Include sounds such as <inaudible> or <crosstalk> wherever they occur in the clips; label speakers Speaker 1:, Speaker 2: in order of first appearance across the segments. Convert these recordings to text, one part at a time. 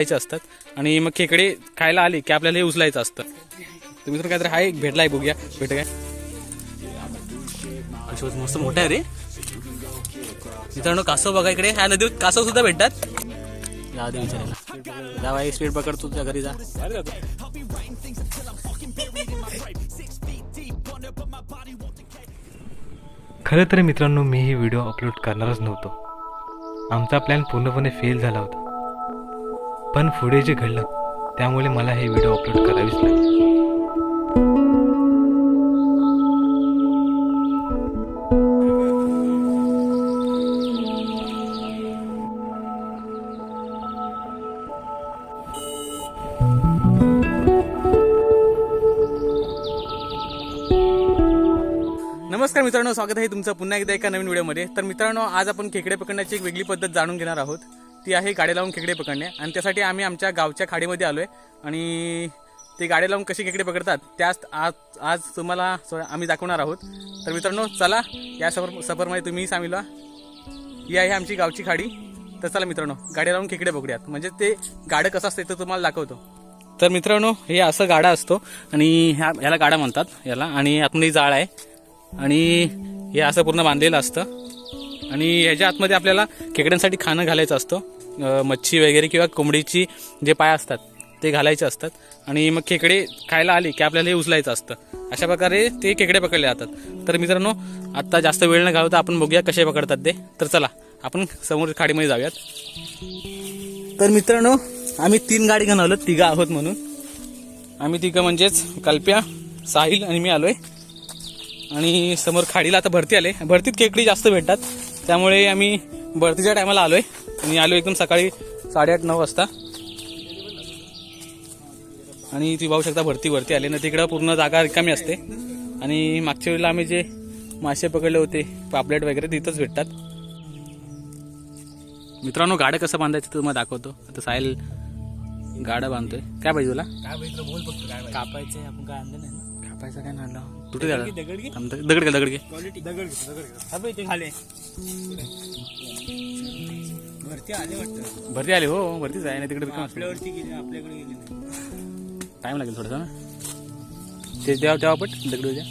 Speaker 1: खायचे असतात. आणि मग खेकडे खायला आले की आपल्याला हे उचलायचं असतं. तर मित्र काहीतरी आहे भेटला आहे बघूया. भेट काय? अशोक मस्त मोठा आहे रे. मित्रांनो कासव बघा इकडे. ह्या नदीवर कासव सुद्धा भेटतात. जा दे विचारायला. जा बाई स्पीड पकड तुझ्या घरी जा.
Speaker 2: खरं तर मित्रांनो मी ही व्हिडिओ अपलोड करणारच नव्हतो. आमचा प्लॅन पूर्णपणे फेल झाला होता. पण पुढे जे घडलं त्यामुळे मला हे व्हिडिओ अपलोड करावीच लागले.
Speaker 1: नमस्कार मित्रांनो स्वागत आहे तुमचं पुन्हा एकदा एका नवीन व्हिडिओमध्ये तर मित्रांनो आज आपण खेकडे पकडण्याची एक वेगळी पद्धत जाणून घेणार आहोत. ती आहे गाडी लावून खेकडे पकडणे. आणि त्यासाठी आम्ही आमच्या गावच्या खाडीमध्ये आलो आहे आणि ते गाडी लावून कशी खेकडे पकडतात त्याच आज आज तुम्हाला सो- आम्ही दाखवणार आहोत. तर मित्रांनो चला या सफर सफरमध्ये तुम्ही सामील व्हा. ही आहे आमची गावची खाडी. तर चला मित्रांनो गाडी लावून खेकडे पकडूयात. म्हणजे ते गाडं कसं असतं ते तुम्हाला दाखवतो. तर मित्रांनो हे असं गाडा असतो. आणि ह्या ह्याला गाडा म्हणतात याला. आणि आतमध्ये जाळ आहे. आणि हे असं पूर्ण बांधलेलं असतं. आणि ह्याच्या आतमध्ये आपल्याला खेकड्यांसाठी खाणं घालायचं असतं. मच्छी वगैरे किंवा कोंबडीची जे पाय असतात ते घालायचे असतात. आणि मग खेकडे खायला आले की आपल्याला हे उचलायचं असतं. अशा प्रकारे ते खेकडे पकडले जातात. तर मित्रांनो आत्ता जास्त वेळ न घालवता आपण बघूया कसे पकडतात ते. तर चला आपण समोर खाडीमध्ये जाऊयात. तर मित्रांनो आम्ही तीन गाडी घेऊन आलो तिघं आहोत म्हणून. आम्ही तिघं म्हणजेच कल्प्या साहिल आणि मी आलोय. आणि समोर खाडीला आता भरती आले. भरतीत खेकडी जास्त भेटतात. त्यामुळे आम्ही भरतीच्या टायमाला आलोय. आणि आलो एकदम सकाळी साडेआठ नऊ वाजता. आणि ती पाहू शकता भरती भरती आली. ना तिकडं पूर्ण जागा रिकामी असते. आणि मागच्या वेळेला आम्ही जे मासे पकडले होते पापलेट वगैरे तिथंच भेटतात. मित्रांनो गाडं कसं बांधायचं ते तुम्हाला दाखवतो. आता साहिल गाडं बांधतोय. काय पाहिजे तुला?
Speaker 3: कापायचंय आपण काय आणलं नाही ना?
Speaker 1: कापायचं काय नाही तुटे झालं
Speaker 3: दगड घे
Speaker 1: दगड घे दगड घे
Speaker 3: क्वालिटी दगड घे. दगड घे बघ इथे खाले. भरती आले वाटतं.
Speaker 1: भरती आली हो भरतीच आहे नाही तिकडे रिकाम
Speaker 3: आपल्यावरती गेले आपल्याकडे गेले. नाही
Speaker 1: टाइम लागेल थोडासा ना? ते द्या तेव्हा पट दगड द्या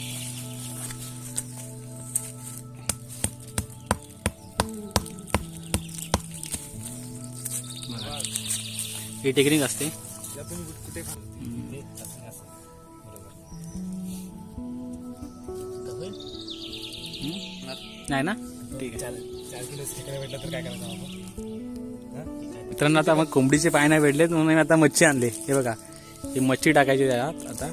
Speaker 1: ही टेक्निक असते.
Speaker 3: कुठे
Speaker 1: नाही ना? ठीक आहे
Speaker 3: भेटलं
Speaker 1: मित्रांनो आता मग कोंबडीचे पाय नाही भेटलेत म्हणून आता मच्छी आणले. हे बघा ही मच्छी टाकायची त्यात आता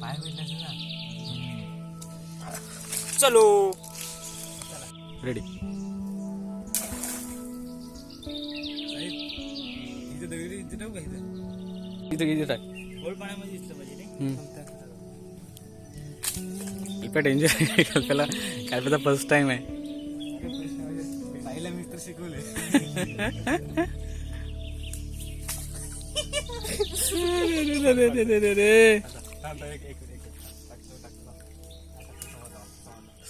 Speaker 3: पाय भेटला चलो.
Speaker 1: रेडी
Speaker 3: इथे इथे टाकू. खोल पाण्यामध्ये दिसलं पाहिजे.
Speaker 1: कल्प्या डेंजर आहे कल्प्याला कल्प्याचा फर्स्ट टाइम आहे.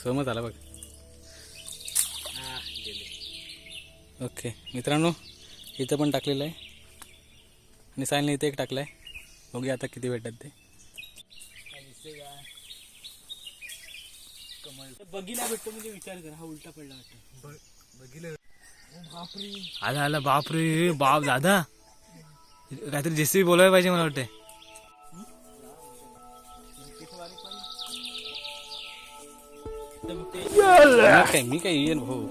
Speaker 1: सहमत आला बघ. ओके मित्रांनो इथं पण टाकलेलं आहे. आणि सायलने इथे एक टाकलं आहे बघूया आता किती भेटतात ते
Speaker 3: काय दिसतंय का? कमळ बगीला भेटतो म्हणजे विचार कर हा उलटा पडला वाटतं. बगीला बापरे.
Speaker 2: आला आला बाप रे बाप दादा. काहीतरी जेसीबी बोलायला पाहिजे मला वाटते
Speaker 1: मग काय मी काय येईन भाऊ.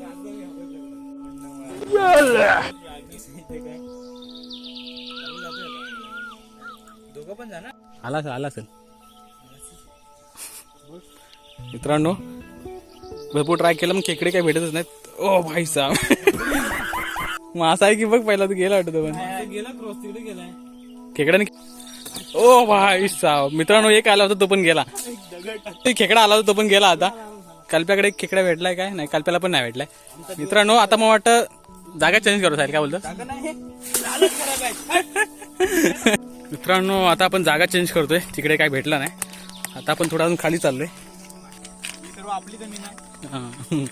Speaker 3: दोघं पण जा ना.
Speaker 1: आला असेल आला असेल मित्रांनो भरपूर ट्राय केलं मग खेकडे काय भेटतच नाहीत. ओ भाई साहेब. मग असं आहे की बघ पहिला तू गेला वाटत पण.
Speaker 3: गेला क्रॉस तिकडे गेलाय.
Speaker 1: खेकड्याने ओ भाई साहेब. मित्रांनो एक आला होता तो पण गेला. ते खेकडा आला होता तो पण गेला आता. कल्प्याकडे एक खेकडा भेटलाय काय? नाही कल्प्याला पण नाही भेटलाय. मित्रांनो आता मग वाटतं जागा चेंज करू साहेब. काय बोलतो मित्रांनो आता आपण जागा चेंज करतोय. तिकडे काय भेटला नाही. आता आपण थोडा अजून खाली चाललोय.
Speaker 3: आपली जमीन आहे.
Speaker 1: हा.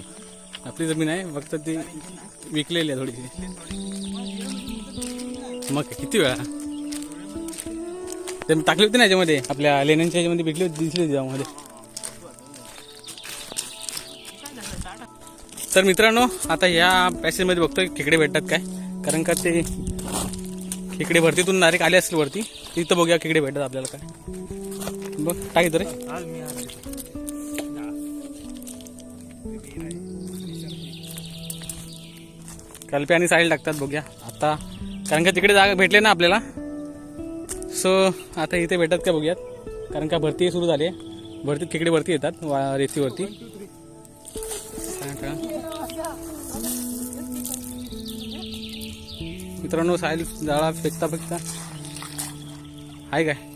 Speaker 1: आपली जमीन आहे फक्त ती विकलेली आहे थोडीशी. मग काय, किती वेळा? ते टाकली होती ना याच्यामध्ये आपल्या लेण्यांच्या याच्यामध्ये विकली होती दिसली होती त्यामध्ये तर मित्रांनो आता ह्या पॅसेजमध्ये बघतोय खेकडे भेटतात काय. कारण का ते खेकडे भरतीतून डायरेक्ट आले असतील वरती तिथं बघूया खेकडे भेटतात आपल्याला काय. बघ टाक इथं रे. कल्पे आणि साहिल टाकतात बघूया. आता कारण का तिकडे जागा भेटले ना आपल्याला? सो आता इथे भेटतात का बघूयात. कारण का भरती सुरू झाली आहे. भरतीत तिकडे भरती येतात वा रेतीवरती. का मित्रांनो साहिल जाळा फेकता फेकता आहे काय?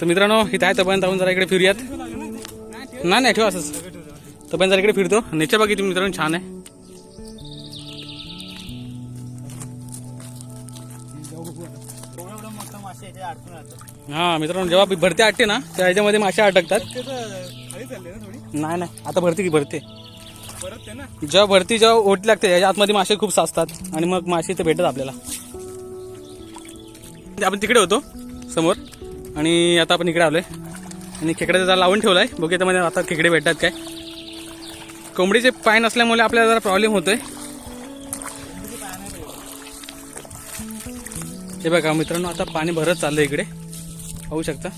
Speaker 1: तर मित्रांनो इथे आहे तोपर्यंत आपण जरा इकडे फिरूयात. नाही नाही ठेवा असंच. तोपर्यंत जरा इकडे फिरतो. नेचर बाकी तुम्ही मित्रांनो छान आहे. हा मित्रांनो जेव्हा भरती आटते ना त्या ह्याच्यामध्ये मासे अटकतात नाही नाही आता भरती की भरते. जेव्हा भरती जेव्हा ओढी लागते याच्या आतमध्ये मासे खूप साचतात आणि मग मासे इथे भेटतात आपल्याला. आपण तिकडे होतो समोर. आणि आता आपण इकडे आलोय. आणि खेकड्याचा जरा लावून ठेवलाय. बघूया त्यामध्ये म्हणजे आता खेकडे भेटतात काय. कोंबडीचे पाय नसल्यामुळे आपल्याला जरा प्रॉब्लेम होतोय. हे बघा मित्रांनो आता पाणी भरत चाललंय इकडे. पाहू शकता.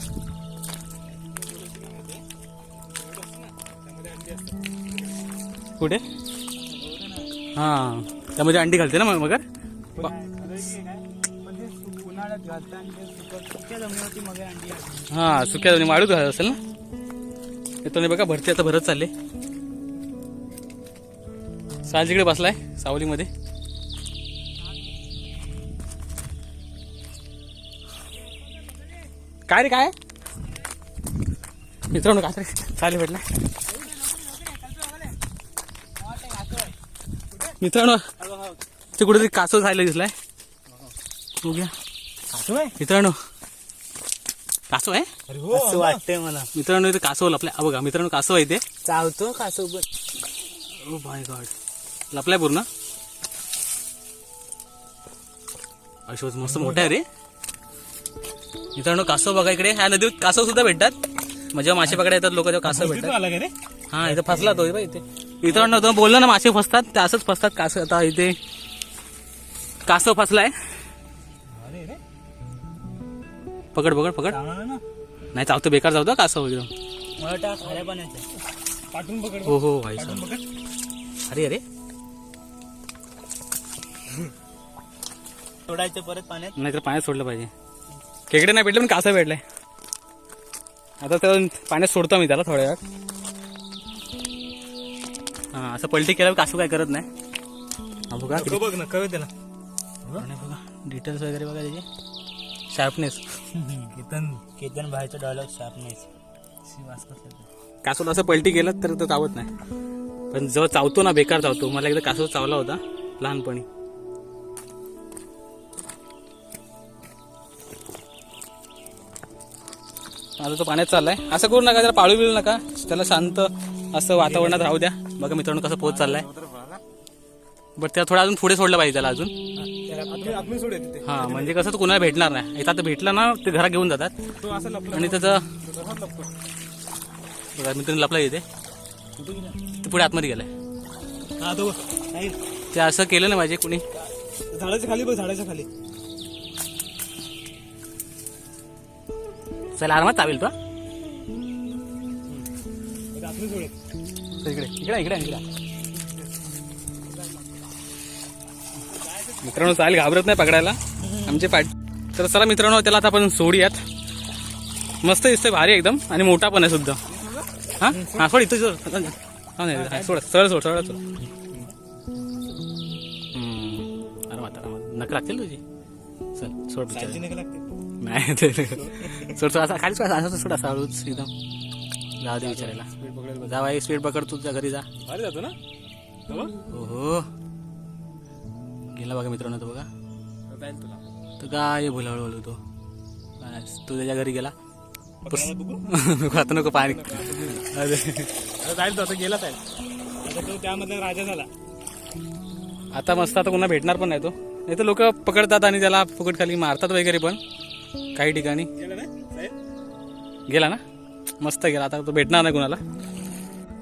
Speaker 1: कुठे? हा त्यामध्ये अंडी घालते ना मग मगर? हा सुक्या जमिनी वाळूच घालत असेल ना? येतो नाही बघा भरती आता भरत चालले. साल तिकडे बसलाय सावलीमध्ये. काय रे काय? मित्रांनो काय रे चालेल भेटला. मित्रांनो ते कुठेतरी कासव झालं दिसलाय. बघूया. मित्रांनो कासव आहे?
Speaker 3: असं वाटतंय मला.
Speaker 1: मित्रांनो इथे कासव लपलाय. हा बघा मित्रांनो कासव आहे इथे.
Speaker 3: चावतो का सोबत
Speaker 1: ओ माय गॉड लपलाय पूर्ण? अशोच मस्त मोठा आहे रे. मित्रांनो कासव बघा इकडे. ह्या नदीत कासव सुद्धा भेटतात. म्हणजे जेव्हा मासे पकडायला येतात लोक तेव्हा कासव भेटतात.
Speaker 3: आला का रे?
Speaker 1: हा इथे फसला तो हे इथे. मित्रांनो तुम्ही बोललो ना मासे फसतात ते असंच फसतात कासव. आता इथे कासव फसलाय. पकड पकड पकड.
Speaker 3: चावणार ना?
Speaker 1: नाही चावतो बेकार चावतो कासव एकदम
Speaker 3: मला वाटतं खाऱ्या पाण्याचं पाठवून पकड.
Speaker 1: हो हो भाई
Speaker 3: पकड.
Speaker 1: अरे अरे.
Speaker 3: सोडायचं परत पाण्यात?
Speaker 1: नाहीतर पाण्यात सोडलं पाहिजे. खेकडे नाही भेटले पण कासं भेटलंय आता तर पाण्यात सोडतो मी त्याला थोड्या वेळात. हा असं पलटी केल्यावर कासू काय करत नाही. हा बघा किती-
Speaker 3: बघ ना कळत त्याला.
Speaker 1: बघा. डिटेल्स वगैरे बघा त्याचे. शार्पनेस
Speaker 3: केतन केतन भाईचा डायलॉग शार्पनेस शिवास
Speaker 1: कासवला असं पलटी केलं तर तो चावत नाही. पण जेव्हा चावतो ना बेकार चावतो. मला एकदा कासव चावला होता लहानपणी. आता तो पाण्यात चाललाय. असं करू नका जरा पाळू बिळू नका. त्याला शांत असं वातावरणात राहू द्या. बघा मित्रांनो कसं पोहोच चाललाय. बट त्याला थोडं अजून पुढे सोडलं पाहिजे त्याला अजून.
Speaker 3: आपण सोड तिथे.
Speaker 1: हा म्हणजे कसं तो कुणाला भेटणार नाही. तर भेटला ना ते घरात घेऊन जातात.
Speaker 3: तो असं लपला.
Speaker 1: आणि त्याचं
Speaker 3: तसाच लपतो
Speaker 1: बघा मित्रांनो लपला येते ते पुढे आतमध्ये गेलाय.
Speaker 3: हा तो नाही.
Speaker 1: ते असं केलं ना पाहिजे कुणी.
Speaker 3: झाडाच्या खाली बघ झाडाच्या खाली.
Speaker 1: चला आरामात चावेल तो.
Speaker 3: सोड
Speaker 1: इकडे इकडे इकडे इकडे. मित्रांनो चालेल घाबरत नाही पकडायला. आमचे पाठ तर चला मित्रांनो त्याला आता आपण सोडूयात. मस्त दिसतोय भारी एकदम. आणि मोठा पण आहे सुद्धा. हा? हा सोड इथं सोड. नाही सोड सरळ सोड सरळ सोड. आरामात आरामात. नक लागतील तुझी? चल सोड नाही ते सोड सोड असा खाली सोड असं सोड असा हळूच एकदम. जाऊ दे विचारायला जा बाई स्पीड पकड तुझ्या घरी जा.
Speaker 3: भारी जातो ना?
Speaker 1: हो गेला बघा मित्रांनो तो बघा.
Speaker 3: जाईल तुला.
Speaker 1: तर काय बोला हळूहळू तो. बस, तो त्याच्या घरी गेला. पुस- <laughs> नको आता नको पाणी. अरे.
Speaker 3: आता जाईल तो आता गेला जाईल. आता तो त्यामध्ये राजा झाला.
Speaker 1: आता मस्त आता पुन्हा भेटणार पण नाही तो. नाही तर लोक पकडतात आणि त्याला फुकट खाली मारतात वगैरे पण. काही ठिकाणी.
Speaker 3: गेला ना?
Speaker 1: गेला ना? मस्त गेला. आता तो भेटणार नाही कुणाला.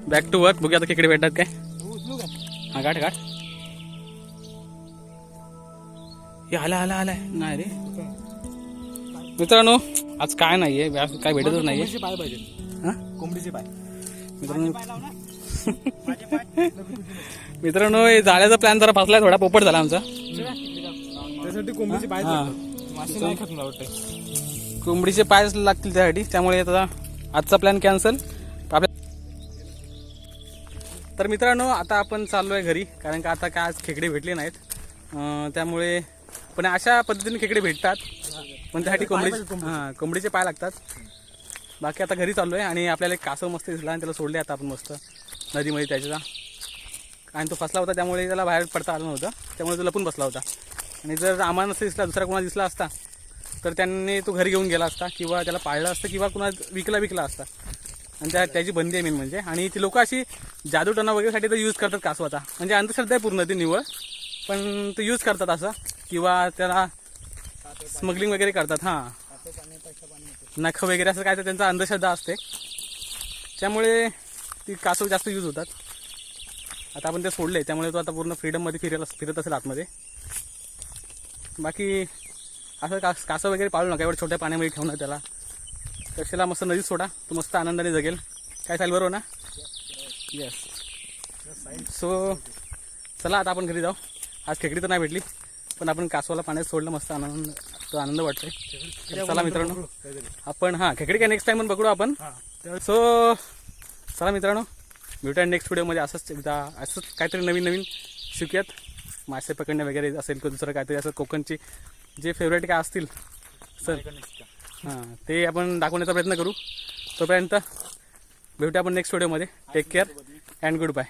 Speaker 1: बॅक टू वर्क बघूया आता खेकडे भेटतात काय.
Speaker 3: उचलू का?
Speaker 1: हा गाठ गाठ. हे आला आला आलाय नाही रे. मित्रांनो आज काय नाहीये व्यास काय भेटतच नाहीये.
Speaker 3: कोंबडीचे पाय पाहिजे.
Speaker 1: हा?
Speaker 3: कोंबडीचे पाय.
Speaker 1: मित्रांनो मित्रांनो हे जाळ्याचा प्लॅन जरा फसलाय थोडा पोपट झाला आमचा.
Speaker 3: त्यासाठी कोंबडीचे पाय
Speaker 1: हा.
Speaker 3: मासे नाही खात मला वाटतं
Speaker 1: कोंबडीचे पाय लागतील त्यासाठी त्यामुळे आता आजचा प्लॅन कॅन्सल आपल्या तर मित्रांनो आता आपण चाललो आहे घरी कारण का आता काय आज खेकडे भेटले नाहीत. अं, त्यामुळे पण अशा पद्धतीने खेकडे भेटतात. पण त्यासाठी कोंबडी. हां कोंबडीचे पाय लागतात. बाकी आता घरी चाललो आहे आणि आपल्याला एक कासव मस्त दिसला आणि त्याला सोडले आता आपण मस्त नदीमध्ये त्याच्या. आणि तो फसला होता त्यामुळे त्याला बाहेर पडता आलं नव्हतं. त्यामुळे तो लपून बसला होता. आणि जर आम्हाला नसता दिसला दुसरा कोणा दिसला असता तर त्यांनी तो घरी घेऊन गेला असता किंवा त्याला पाळलं असतं किंवा कुणा विकला विकला असता. आणि त्या त्याची बंदी आहे मेन म्हणजे. आणि ती लोक अशी जादूटणा वगैरेसाठी तर यूज करतात कासवाचा म्हणजे अंधश्रद्धा आहे पूर्ण ती निवळ. पण ते यूज करतात असं. किंवा त्याला स्मगलिंग वगैरे करतात हां. नख वगैरे असं काय तर त्यांचा अंधश्रद्धा असते. त्यामुळे ती कासव जास्त यूज होतात. आता आपण ते सोडले त्यामुळे तो आता पूर्ण फ्रीडममध्ये फिरत फिरत असेल आतमध्ये. बाकी असं कास कासव वगैरे पाळू नका एवढं छोट्या पाण्यामध्ये ठेवणं त्याला. कशाला मस्त नदीत सोडा तो मस्त आनंदाने जगेल. काय चालेल बरोबर ना? येस सो चला आता आपण घरी जाऊ. आज खेकडी तर नाही भेटली. पण आपण कासवाला पाण्यात सोडलं मस्त आनंद तो आनंद वाटतोय. चला मित्रांनो आपण हां खेकडी काय नेक्स्ट टाइम पण पकडू आपण. सो चला मित्रांनो भेटूया नेक्स्ट व्हिडिओमध्ये असंच एकदा असंच काहीतरी नवीन नवीन शिकूयात. मासे पकडणे वगैरे असेल किंवा दुसरं काहीतरी असं कोकणची जे फेवरेट काय असतील सर. हां ते आपण दाखवण्याचा प्रयत्न करू. तोपर्यंत भेटूया आपण नेक्स्ट व्हिडिओमध्ये take care and good bye